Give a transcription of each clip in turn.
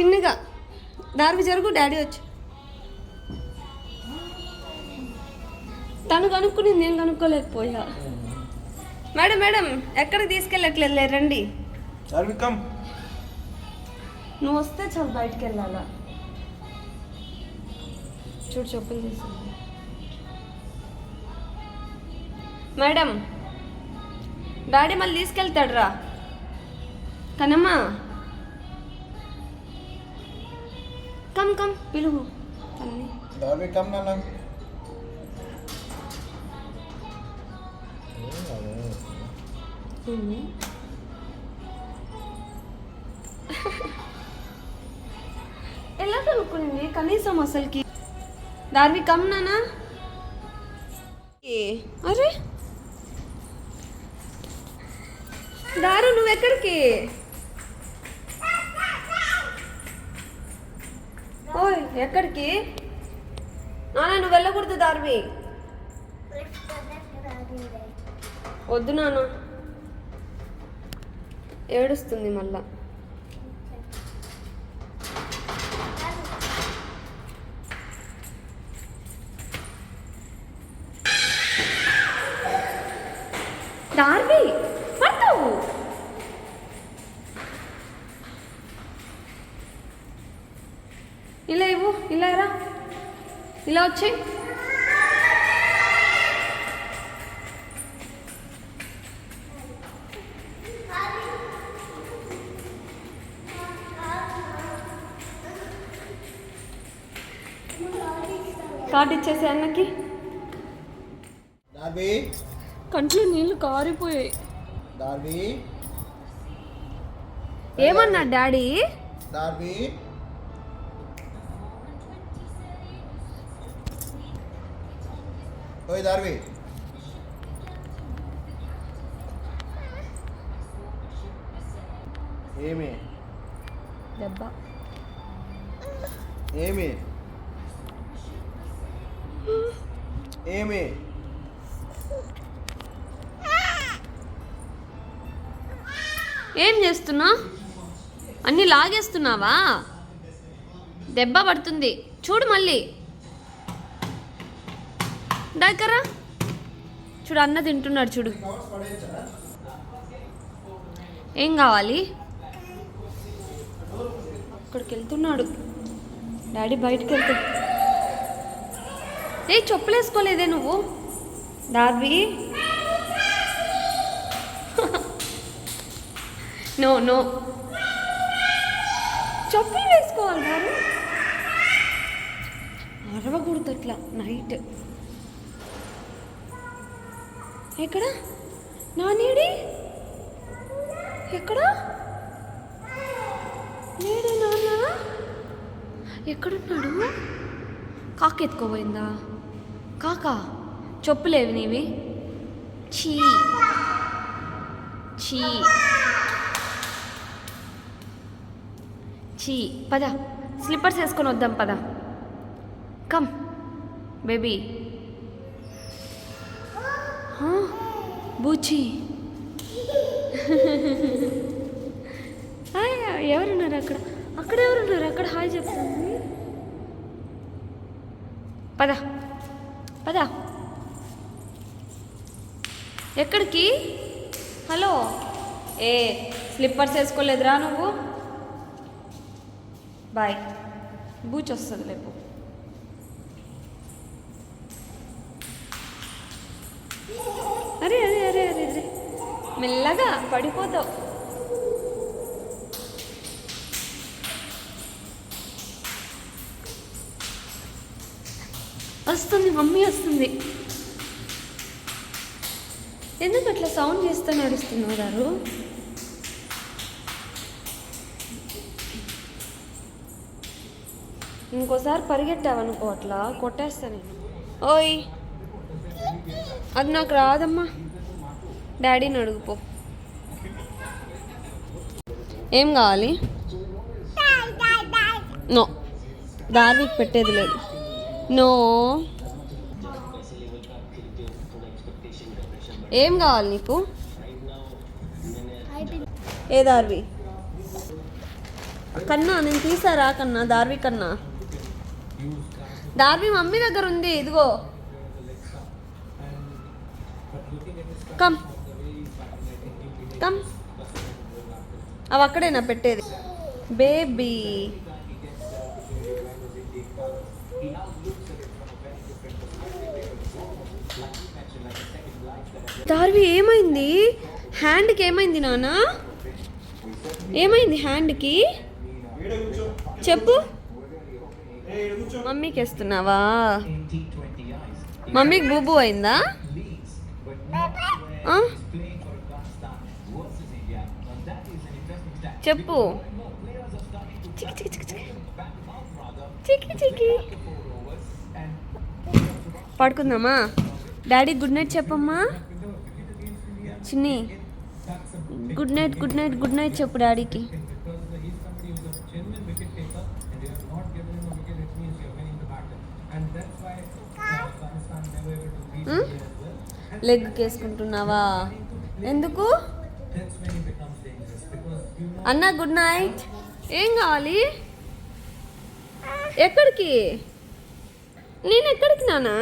చిన్నగా. దారికి జరుగు డాడీ వచ్చి. తను కనుక్కుని నేను కనుక్కోలేకపోయా. మేడం మేడం ఎక్కడికి తీసుకెళ్ళట్లేదు రండి. నువ్వు వస్తే చాలు బయటికి వెళ్ళాలా చూడు చెప్పులు తీసుకుంది మేడం డాడీ మళ్ళీ తీసుకెళ్తాడు రా కనమ్మా. కమ్ కమ్ పిలువు తన్ని Darby, come, Nana. ఎలా కనుక్కుంది కనీసం అసలుకి దార్వి కమ్ నానా ఏ, అరే దారు నువ్వెక్కడికి ఓయ్ ఎక్కడికి? నాన్న నువ్వు వెళ్ళకూడదు దార్వి వద్దు నాన్న. ఏడుస్తుంది మళ్ళా దార్వి పడతావు ఇలా ఇవ్వు ఇలా రా. ఇలా వచ్చాయి కార్డు ఇచ్చేసి అన్నకి. కంట్లో నీళ్ళు కారిపోయాయి. ఏమన్నా డాడీ? ఓయ్ దార్వి. ఏమి? దెబ్బ. ఏమి? ఏమి? ఏం చేస్తున్నా? అన్నీ లాగేస్తున్నావా? దెబ్బ పడుతుంది. చూడు మళ్ళీ. దగ్గర చూడు అన్న తింటున్నాడు చూడు. ఏం కావాలి? అక్కడికి వెళ్తున్నాడు. డాడీ బయటకు వెళ్తా. ఏ చెప్పులేసుకోలేదే నువ్వు? Darbi no no. చెప్పులు వేసుకోవాలి గారు అరవకూడదు అట్లా నైట్. ఎక్కడ? నానేడి? ఎక్కడ? నేడే నాన్న? ఎక్కడున్నాడు? కాక ఎత్తుకోపోయిందా కాక చెప్పులేవి నీవి? చీ చీ చీ పద. స్లిప్పర్స్ వేసుకొని వద్దాం పద. Come baby. బూచి హాయ్ ఎవరున్నారు అక్కడ అక్కడ ఎవరున్నారు అక్కడ హాయ్ చెప్తుంది పద పద ఎక్కడికి హలో ఏ స్లిప్పర్స్ వేసుకోలేదురా నువ్వు బాయ్ బూచ్ వస్తుంది లేపు అరే అరే అరే అరే అరే. మెల్లగా పడిపోతావు. వస్తుంది మమ్మీ వస్తుంది. ఎందుకు అట్లా సౌండ్ చేస్తూ నడుస్తున్నావు గారు ఇంకోసారి పరిగెట్టావనుకో అట్లా కొట్టేస్తా నేను. ఓయ్! అది నాకు రాదమ్మా. డాడీని అడుగుపో. ఏం కావాలి? నో దార్విక్ పెట్టేది లేదు. నో ఏం కావాలి నీకు? ఏ దార్వి కన్నా నేను తీసారా కన్నా? దార్వి కన్నా. దార్వి మమ్మీ దగ్గర ఉంది ఇదిగో. కమ్. కమ్. అవి అక్కడేనా పెట్టేది? బేబీ. దార్వి ఏమైంది? హ్యాండ్కి ఏమైంది నాన్న ఏమైంది హ్యాండ్కి? చెప్పు. మమ్మీకి వేస్తున్నావా మమ్మీకి బూబు అయిందా? చెప్పు. చికి చికి చికి చికి. చికి చికి. పడుకుందామా? డాడీ గుడ్ నైట్ చెప్పమ్మా. చిన్ని good night good night good night చెప్పు డాడీకి. Hmm? లెగ్ వేసుకుంటున్నావా ఎందుకు? అన్న గుడ్ నైట్ ఏం కావాలి? ఎక్కడికి? నేను ఎక్కడికి నానా?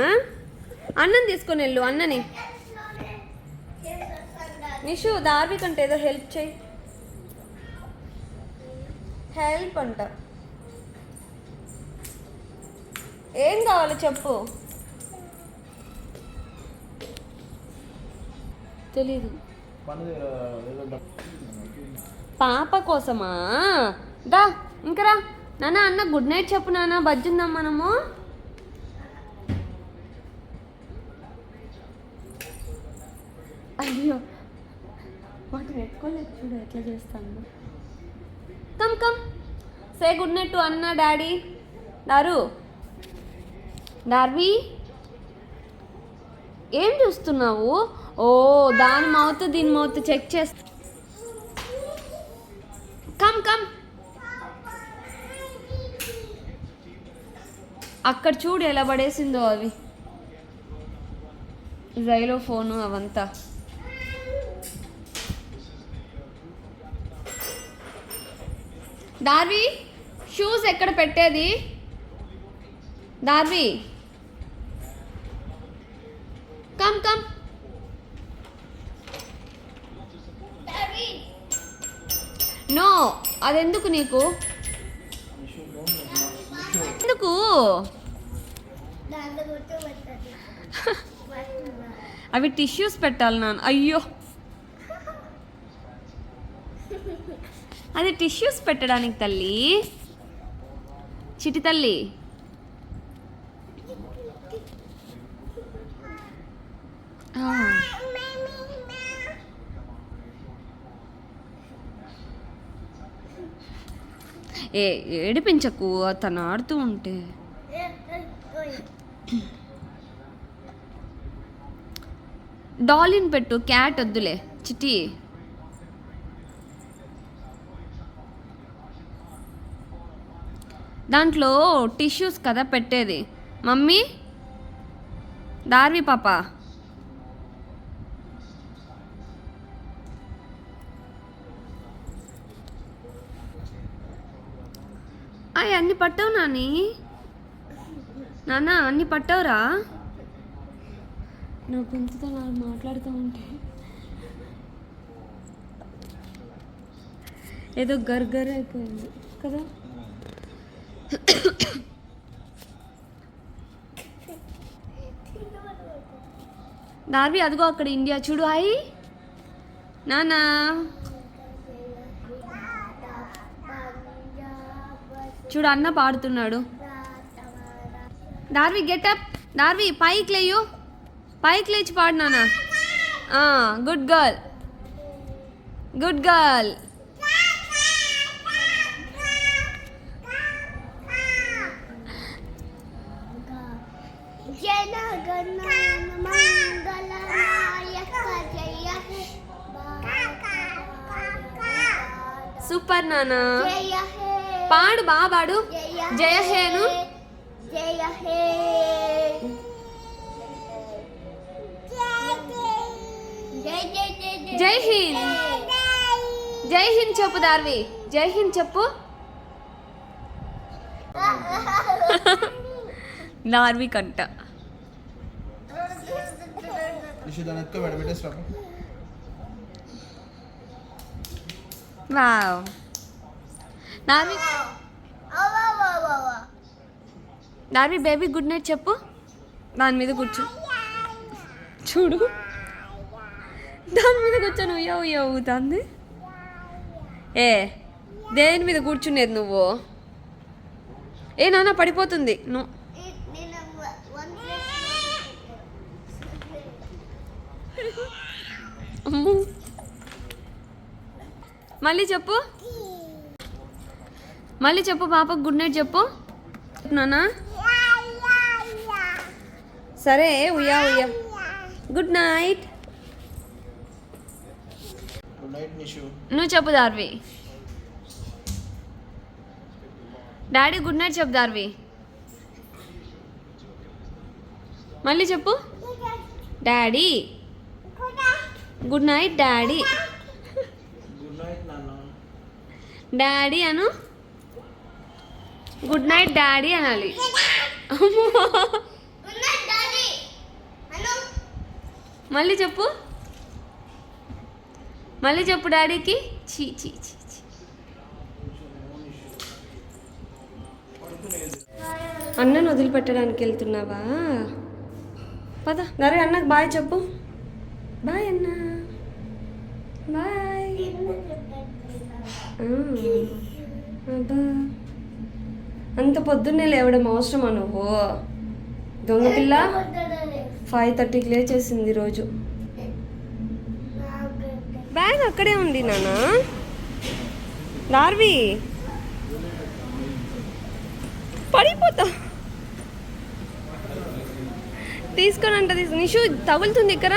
అన్నం తీసుకొని వెళ్ళు అన్నని. నిషు దార్వి కంటే ఏదో హెల్ప్ చేయి. హెల్ప్ అంట. ఏం కావాలి చెప్పు? తెలీదు. పాప కోసమా? దా ఇంకరా నాన్న అన్న గుడ్ నైట్ చెప్పు నాన్న. బజ్జుందాం మనము. అయ్యో వాటిని ఎత్తుకోలేదు చూడు ఎట్లా చేస్తాను come come. Say good night to అన్న డాడీ. దారు డార్వి ఏం చూస్తున్నావు? ఓ దాని మౌత్ దీని మౌత్ చెక్ చేస్తా కమ్ కమ్. అక్కడ చూడు ఎలా పడేసిందో అవి. జైలో ఫోను అవంతా. దార్వి షూస్ ఎక్కడ పెట్టేది? Darvi come come. నో అదెందుకు నీకు? ఎందుకు? అవి టిష్యూస్ పెట్టాలి నాన్న. అయ్యో. అది టిష్యూస్ పెట్టడానికి తల్లి. చిటి తల్లి. ఆ. ఏ ఏడిపించకు తను ఆడుతూ ఉంటే. డాలిన్ పెట్టు క్యాట్ వద్దులే చిటి దాంట్లో టిష్యూస్ కదా పెట్టేది. మమ్మీ? దార్వి పాప. అయ్యి అన్ని పట్టావు నాని. నాన్న అన్ని పట్టావురా? నా గొంతుతో నాకు మాట్లాడుతూ ఉంటే. ఏదో గర్గర్ అయిపోయింది కదా? దార్వి అదిగో అక్కడ ఇండియా చూడు హాయ్ నానా చూడు అన్న పాడుతున్నాడు. దార్వి గెటప్ దార్వి పైకి లేయు. పైకి లేచి పాడు నాన్న. Good girl good girl super నానా పాడు బా పాడు. జయ హేను జయ హే. జై హింద్. జై హింద్ చెప్పు దార్వి. జై హింద్ చెప్పు. నార్వి కంట. Wow. Narvi Narvi baby good night చెప్పు. దాని మీద కూర్చో. చూడు. దాని మీద కూర్చొని ఉయ్యా ఉయ్యా ఊగుతుంది ఏ దేని మీద కూర్చునేది నువ్వు? ఏ నాన్న పడిపోతుంది. నువ్వు. మళ్ళీ చెప్పు. మళ్ళీ చెప్పు పాపకు గుడ్ నైట్ చెప్పు. నానా? సరే ఉయ్యా ఉయ్యా. Good night. నువ్వు చెప్పు దార్వి. డాడీ గుడ్ నైట్ చెప్పు దార్వి. మళ్ళీ చెప్పు. Daddy. Good night daddy. Daddy అను. గుడ్ నైట్ డాడీ అనాలి. మళ్ళీ చెప్పు. మళ్ళీ చెప్పు డాడీకి. చీ చీ చీ చీ అన్నను వదిలిపెట్టడానికి వెళ్తున్నావా? పద. నరే అన్నకు బాయ్ చెప్పు. బాయ్ అన్న. బాయ్. అబ్బా. అంత పొద్దున్నే లేవడం అవసరమా నువ్వు దొంగ పిల్ల? ఫైవ్ థర్టీకి లేచేసింది ఈరోజు. బ్యాగ్ అక్కడే ఉంది నాన్న. నార్వి. పడిపోతా. తీసుకొని అంట తీసు నిషు తగులుతుంది ఇక్కడ